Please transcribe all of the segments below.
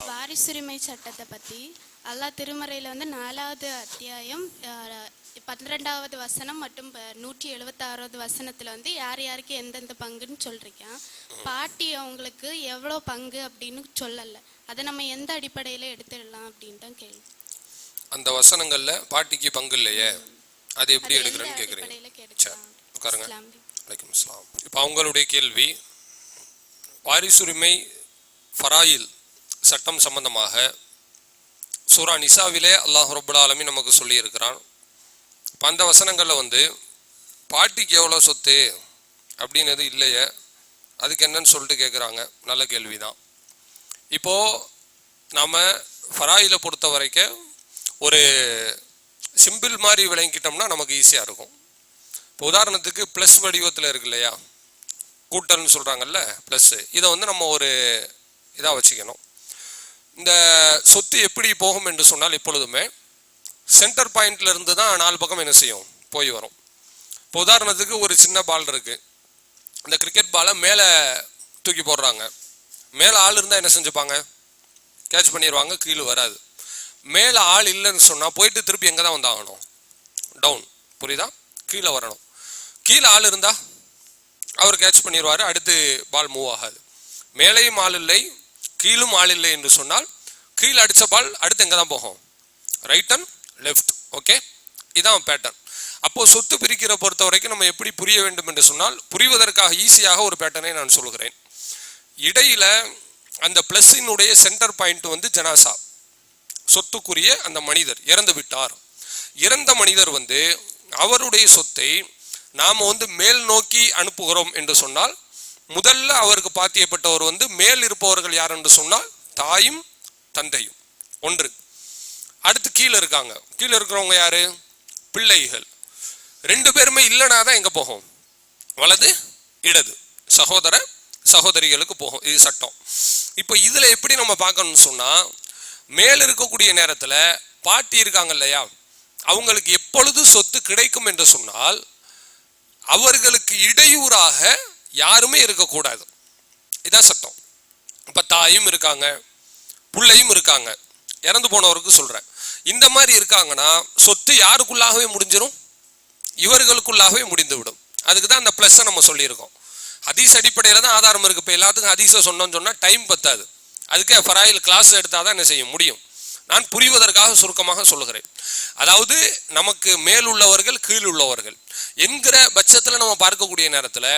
வாரிசுரிமை சட்டத்தை பற்றி அல்லாஹ் திருமறையில் வந்து நாலாவது அத்தியாயம் பன்னிரெண்டாவது வசனம் மற்றும் நூற்றி எழுபத்தாறாவது வசனத்தில் வந்து யார் யாருக்கு எந்தெந்த பங்குன்னு சொல்லிருக்கேன் பாட்டி அவங்களுக்கு எவ்வளோ பங்கு அப்படின்னு சொல்லலை. அதை நம்ம எந்த அடிப்படையில் எடுத்துடலாம் அப்படின்னு தான் கேள்வி. அந்த வசனங்கள்ல பாட்டிக்கு பங்கு இல்லையே. அது எப்படி எடுக்கிறேன்னு கேட்குறீங்க உட்காருங்க. வலைக்கம் இப்போ அவங்களுடைய கேள்வி வாரிசுரிமை ஃபராயில் சட்டம் சம்பந்தமாக சூரா நிசாவிலே அல்லாஹ் ரபுல் நமக்கு சொல்லியிருக்கிறான். இப்போ அந்த வசனங்களில் வந்து பாட்டிக்கு எவ்வளோ சொத்து? அப்படின்னது இல்லையே. அதுக்கு என்னன்னு சொல்லிட்டு கேட்குறாங்க நல்ல கேள்விதான். இப்போது நாம் ஃபராயில பொறுத்த வரைக்கும் ஒரு சிம்பிள் மாதிரி விளங்கிட்டோம்னா நமக்கு ஈஸியாக இருக்கும். இப்போ உதாரணத்துக்கு ப்ளஸ் வடிவத்தில் இருக்கு இல்லையா? கூட்டல்னு சொல்கிறாங்கல்ல ப்ளஸ்ஸு இதை வந்து நம்ம ஒரு இதாக வச்சுக்கணும். இந்த சொத்து எப்படி போகும் என்று சொன்னால் எப்பொழுதுமே சென்டர் பாயிண்ட்ல இருந்து தான் நாலு பக்கம் என்ன செய்யும்? போய் வரும். இப்போ உதாரணத்துக்கு ஒரு சின்ன பால் இருக்கு. இந்த கிரிக்கெட் பாலை மேலே தூக்கி போடுறாங்க. மேலே ஆள் இருந்தால் என்ன செஞ்சுப்பாங்க? கேட்ச் பண்ணிடுவாங்க கீழே வராது. மேலே ஆள் இல்லைன்னு சொன்னால் போயிட்டு திருப்பி எங்கே தான் வந்தாகணும்? டவுன் புரியுதா? கீழே வரணும். கீழே ஆள் இருந்தால் அவர் கேட்ச் பண்ணிடுவார் அடுத்து பால் மூவ் ஆகாது. மேலேயும் ஆள் இல்லை கீழும் ஆள் இல்லை என்று சொன்னால் கீழே அடித்த பால் அடுத்து எங்கே தான் போகும்? ரைட் அண்ட் லெஃப்ட் ஓகே இதான் பேட்டர்ன் அப்போது சொத்து பிரிக்கிற பொறுத்த வரைக்கும் நம்ம எப்படி புரிய வேண்டும் என்று சொன்னால் புரிவதற்காக ஈஸியாக ஒரு பேட்டர்னை நான் சொல்கிறேன் இடையில அந்த பிளஸ்ஸினுடைய சென்டர் பாயிண்ட் வந்து ஜனாசா. சொத்துக்குரிய அந்த மனிதர் இறந்து விட்டார். இறந்த மனிதர் வந்து அவருடைய சொத்தை நாம் வந்து மேல் நோக்கி அனுப்புகிறோம் என்று சொன்னால் முதல்ல அவருக்கு பாத்தியப்பட்டவர் வந்து மேல் இருப்பவர்கள் யார் என்று சொன்னால் தாயும் தந்தையும். ஒன்று. அடுத்து கீழே இருக்காங்க. கீழே இருக்கிறவங்க யாரு? பிள்ளைகள். ரெண்டு பேருமே இல்லைனா தான் எங்க போகும்? வலது இடது. சகோதர சகோதரிகளுக்கு போகும். இது சட்டம். இப்போ இதுல எப்படி நம்ம பார்க்கணும்னு சொன்னா மேல் இருக்கக்கூடிய நேரத்தில் பாட்டி இருக்காங்க இல்லையா? அவங்களுக்கு எப்பொழுது சொத்து கிடைக்கும் என்று சொன்னால் அவர்களுக்கு இடையூறாக யாருமே இருக்கக்கூடாது. இதான் சட்டம். இப்போ தாயும் இருக்காங்க பிள்ளையும் இருக்காங்க. இறந்து போனவருக்கு சொல்கிறேன் இந்த மாதிரி இருக்காங்கன்னா சொத்து யாருக்குள்ளாகவே முடிஞ்சிடும் இவர்களுக்குள்ளாகவே முடிந்துவிடும். அதுக்கு தான் அந்த ப்ளஸ்ஸை நம்ம சொல்லியிருக்கோம். ஹதீஸ் அடிப்படையில் தான் ஆதாரம் இருக்குது இப்போ எல்லாத்துக்கும் ஹதீஸை சொன்னோன்னு சொன்னால் டைம் பத்தாது. அதுக்கே ஃபராயில் கிளாஸ் எடுத்தால் தான் என்ன செய்ய முடியும். நான் புரிவதற்காக சுருக்கமாக சொல்லுகிறேன். அதாவது நமக்கு மேல் உள்ளவர்கள் கீழ் உள்ளவர்கள். என்கிற பட்சத்தில் நம்ம பார்க்கக்கூடிய நேரத்தில்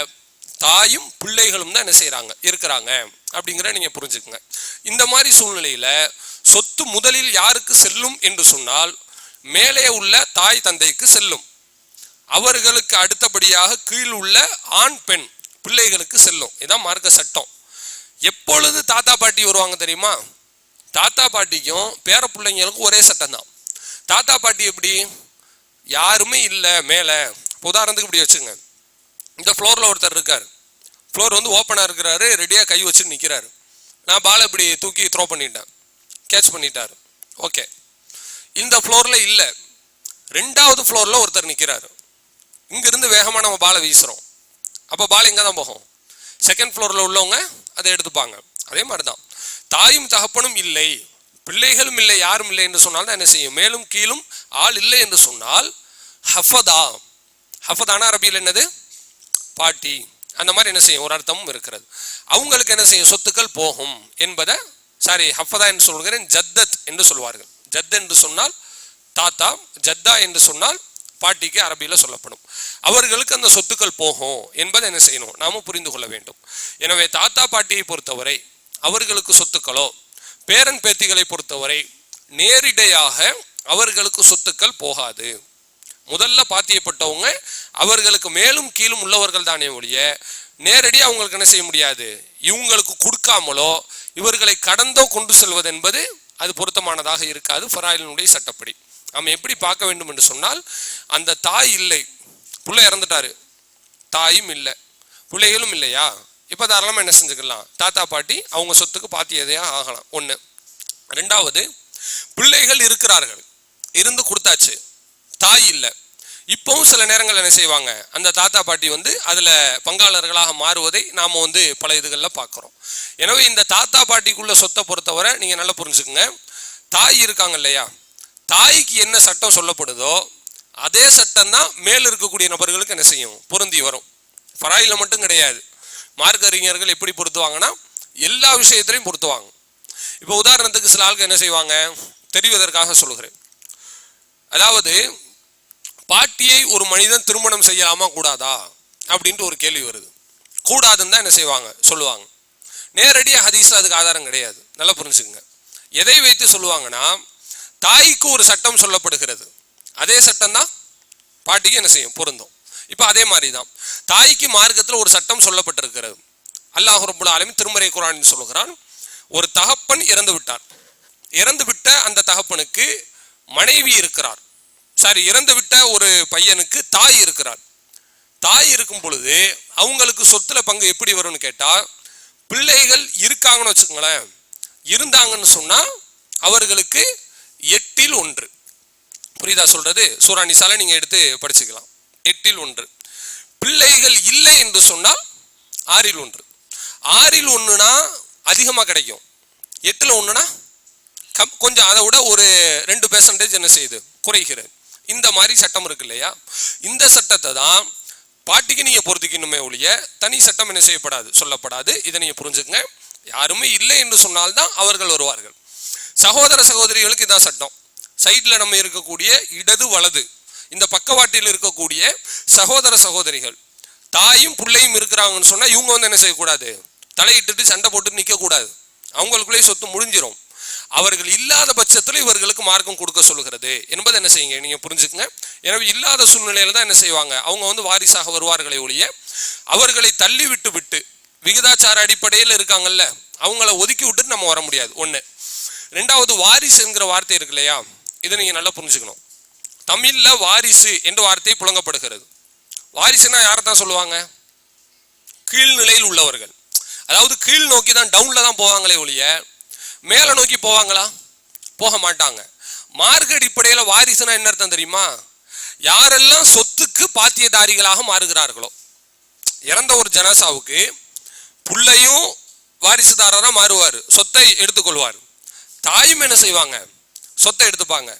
தாயும் பிள்ளைகளும் தான் என்ன செய்கிறாங்க இருக்கிறாங்க. அப்படிங்கிற நீங்கள் புரிஞ்சுக்குங்க. இந்த மாதிரி சூழ்நிலையில் சொத்து முதலில் யாருக்கு செல்லும் என்று சொன்னால் மேலே உள்ள தாய் தந்தைக்கு செல்லும். அவர்களுக்கு அடுத்தபடியாக கீழ் உள்ள ஆண் பெண் பிள்ளைகளுக்கு செல்லும். இதான் மார்க்க சட்டம். எப்பொழுது தாத்தா பாட்டி வருவாங்க தெரியுமா? தாத்தா பாட்டிக்கும் பேர பிள்ளைங்களுக்கும் ஒரே சட்டம் தான். தாத்தா பாட்டி எப்படி? யாருமே இல்லை மேலே. உதாரணத்துக்கு இப்படி வச்சுங்க இந்த ஃப்ளோரில் ஒருத்தர் இருக்கார். ஃப்ளோர் வந்து ஓப்பனாக இருக்கிறாரு ரெடியாக கை வச்சு நிற்கிறாரு நான் பாலை இப்படி தூக்கி த்ரோ பண்ணிட்டேன். கேட்ச் பண்ணிட்டார். ஓகே இந்த ஃப்ளோரில் இல்லை. ரெண்டாவது ஃப்ளோரில் ஒருத்தர் நிற்கிறாரு இங்கேருந்து வேகமாக நம்ம பாலை வீசுகிறோம் அப்போ பால் எங்கே தான் போகும்? செகண்ட் ஃப்ளோரில் உள்ளவங்க அதை எடுத்துப்பாங்க. அதே மாதிரி தான் தாயும் தகப்பனும் இல்லை. பிள்ளைகளும் இல்லை யாரும் இல்லை என்று சொன்னால் தான் என்ன செய்யும்? மேலும் கீழும் ஆள் இல்லை என்று சொன்னால் ஹஃபதா. ஹஃபதானா அரபியில் என்னது? பாட்டி அந்த மாதிரி என்ன செய்யும்? ஒரு அர்த்தமும் இருக்கிறது. அவங்களுக்கு என்ன செய்யும்? சொத்துக்கள் போகும் என்பதை சாரி ஹஃபதா என்று சொல்கிறேன் ஜத்தத் என்று சொல்வார்கள். ஜத் என்று சொன்னால் தாத்தா ஜத்தா என்று சொன்னால் பாட்டிக்கு அரபியில் சொல்லப்படும். அவர்களுக்கு அந்த சொத்துக்கள் போகும் என்பதை என்ன செய்யணும்? நாமும் புரிந்து கொள்ள வேண்டும். எனவே தாத்தா பாட்டியை பொறுத்தவரை அவர்களுக்கு சொத்துக்களோ பேரன் பேத்திகளை பொறுத்தவரை நேரிடையாக அவர்களுக்கு சொத்துக்கள் போகாது. முதல்ல பாத்தியப்பட்டவங்க அவர்களுக்கு மேலும் கீழும் உள்ளவர்கள் தானே ஒழிய நேரடியாக அவங்களுக்கு என்ன செய்ய முடியாது? இவங்களுக்கு கொடுக்காமலோ இவர்களை கடந்தோ கொண்டு செல்வது என்பது அது பொருத்தமானதாக இருக்காது. ஃபராயிலினுடைய சட்டப்படி. நாம் எப்படி பார்க்க வேண்டும் என்று சொன்னால் அந்த தாய் இல்லை. பிள்ளை இறந்துட்டாரு. தாயும் இல்லை. பிள்ளைகளும் இல்லையா? இப்போ தாராளமாக என்ன செஞ்சுக்கலாம்? தாத்தா பாட்டி அவங்க சொத்துக்கு பாத்தியதையா ஆகலாம். ஒன்று ரெண்டாவது பிள்ளைகள் இருக்கிறார்கள். இருந்து கொடுத்தாச்சு. தாய் இல்லை. இப்போவும் சில நேரங்கள் என்ன செய்வாங்க? அந்த தாத்தா பாட்டி வந்து அதில் பங்காளர்களாக மாறுவதை நாம் வந்து பல இதுகளில் பார்க்குறோம் எனவே இந்த தாத்தா பாட்டிக்குள்ள சொத்தை பொறுத்தவரை நீங்கள் நல்லா புரிஞ்சுக்குங்க. தாய் இருக்காங்க இல்லையா? தாய்க்கு என்ன சட்டம் சொல்லப்படுதோ அதே சட்டம் தான் மேல் இருக்கக்கூடிய நபர்களுக்கு என்ன செய்யும்? பொருந்தி வரும். ஃபராயில் மட்டும் கிடையாது. மார்க்க அறிஞர்கள் எப்படி பொருத்துவாங்கன்னா எல்லா விஷயத்திலையும் பொருத்துவாங்க. இப்போ உதாரணத்துக்கு சில ஆளுக்கு என்ன செய்வாங்க? தெரிவதற்காக சொல்லுகிறேன். அதாவது பாட்டியை ஒரு மனிதன் திருமணம் செய்யலாமா கூடாதா? அப்படின்ட்டு ஒரு கேள்வி வருது. கூடாதுன்னு தான் என்ன செய்வாங்க? சொல்லுவாங்க. நேரடியாக ஹதீஸில் அதுக்கு ஆதாரம் கிடையாது. நல்லா புரிஞ்சுக்குங்க. எதை வைத்து சொல்லுவாங்கன்னா தாய்க்கு ஒரு சட்டம் சொல்லப்படுகிறது. அதே சட்டம் தான் பாட்டிக்கு என்ன செய்யும்? பொருந்தும். இப்போ அதே மாதிரி தான் தாய்க்கு மார்க்கத்தில் ஒரு சட்டம் சொல்லப்பட்டிருக்கிறது. அல்லாஹ் ரபுல் ஆலமி திருமறை குரான் சொல்கிறான் ஒரு தகப்பன் இறந்து விட்டார் இறந்து விட்ட அந்த தகப்பனுக்கு மனைவி இருக்கிறார். சாரி இறந்து விட்ட ஒரு பையனுக்கு தாய் இருக்கிறார் தாய் இருக்கும் பொழுது அவங்களுக்கு சொத்துல பங்கு எப்படி வரும்னு கேட்டால் பிள்ளைகள் இருக்காங்கன்னு வச்சுக்கோங்களேன். இருந்தாங்கன்னு சொன்னால் அவர்களுக்கு எட்டில் ஒன்று. புரியுதா சொல்றது? சூரா சாலை நீங்கள் எடுத்து படிச்சுக்கலாம். எட்டில் ஒன்று. பிள்ளைகள் இல்லை என்று சொன்னால் ஆறில் ஒன்று. ஆறில் ஒன்றுனா அதிகமாக கிடைக்கும். எட்டில் ஒன்றுனா கம் கொஞ்சம் அதை விட ஒரு ரெண்டு பெர்சன்டேஜ் என்ன செய்யுது? குறைகிறது. இந்த மாதிரி சட்டம் இருக்கு இல்லையா? இந்த சட்டத்தை தான் பாட்டிக்கு நீங்க பொறுத்துக்கணுமே ஒழிய தனி சட்டம் என்ன செய்யப்படாது சொல்லப்படாது. இதை நீங்க புரிஞ்சுக்கங்க. யாருமே இல்லை என்று சொன்னால்தான் அவர்கள் வருவார்கள். சகோதர சகோதரிகளுக்கு இதான் சட்டம். சைட்ல நம்ம இருக்கக்கூடிய இடது வலது இந்த பக்கவாட்டில் இருக்கக்கூடிய சகோதர சகோதரிகள் தாயும் பிள்ளையும் இருக்கிறாங்கன்னு சொன்னா இவங்க வந்து என்ன செய்யக்கூடாது? தலையிட்டுட்டு சண்டை போட்டு நிற்கக்கூடாது கூடாது சொத்து முடிஞ்சிடும் அவர்கள் இல்லாத பட்சத்தில் இவர்களுக்கு மார்க்கம் கொடுக்க சொல்லுகிறது. என்பதை என்ன செய்யுங்க? நீங்கள் புரிஞ்சுக்கங்க. எனவே இல்லாத சூழ்நிலையில் தான் என்ன செய்வாங்க? அவங்க வந்து வாரிசாக வருவார்களே ஒழிய அவர்களை தள்ளி விட்டு விட்டு விகிதாச்சார அடிப்படையில் இருக்காங்கல்ல அவங்கள ஒதுக்கி விட்டுட்டு நம்ம வர முடியாது. ஒன்று ரெண்டாவது வாரிசு என்கிற வார்த்தை இருக்கு இல்லையா? இதை நீங்கள் நல்லா புரிஞ்சுக்கணும். தமிழில் வாரிசு என்ற வார்த்தை புழங்கப்படுகிறது. வாரிசுனா யாரை தான் சொல்லுவாங்க? கீழ்நிலையில் உள்ளவர்கள். அதாவது கீழ் நோக்கி தான் டவுனில் தான் போவாங்களே ஒழிய மேலே நோக்கி போவாங்களா? போக மாட்டாங்க. மார்க்க அடிப்படையில் வாரிசுனா என்ன அர்த்தம் தெரியுமா? யாரெல்லாம் சொத்துக்கு பாத்தியதாரிகளாக மாறுகிறார்களோ இறந்த ஒரு ஜனசாவுக்கு புள்ளையும் வாரிசுதாரராக மாறுவார் சொத்தை எடுத்துக்கொள்வார். தாயும் என்ன செய்வாங்க? சொத்தை எடுத்துப்பாங்க.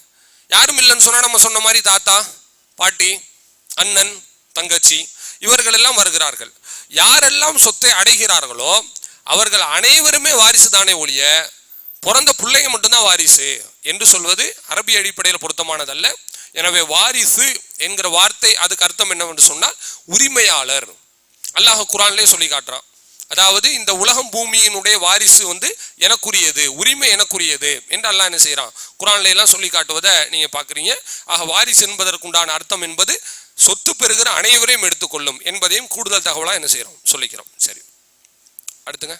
யாரும் இல்லைன்னு சொன்னால் நம்ம சொன்ன மாதிரி தாத்தா பாட்டி அண்ணன் தங்கச்சி இவர்கள் எல்லாம் வருகிறார்கள். யாரெல்லாம் சொத்தை அடைகிறார்களோ அவர்கள் அனைவருமே வாரிசு தானே ஒழிய பிறந்த பிள்ளைங்க மட்டும்தான் வாரிசு என்று சொல்வது அரபி அடிப்படையில் பொருத்தமானதல்ல. எனவே வாரிசு என்கிற வார்த்தை அதுக்கு அர்த்தம் என்னவென்று சொன்னால் உரிமையாளர். அல்லாஹ் குரான்லேயே சொல்லி காட்டுறான். அதாவது இந்த உலகம் பூமியினுடைய வாரிசு வந்து எனக்குரியது உரிமை எனக்குரியது என்று அல்லாஹ் என்ன செய்கிறான் குரான்ல எல்லாம் சொல்லி காட்டுவதை நீங்க பார்க்குறீங்க. ஆக வாரிசு என்பதற்குண்டான அர்த்தம் என்பது சொத்து பெறுகிற அனைவரையும் எடுத்துக்கொள்ளும் என்பதையும் கூடுதல் தகவலாக என்ன செய்கிறோம் சொல்லிக்கிறோம். சரி. அடுத்துங்க.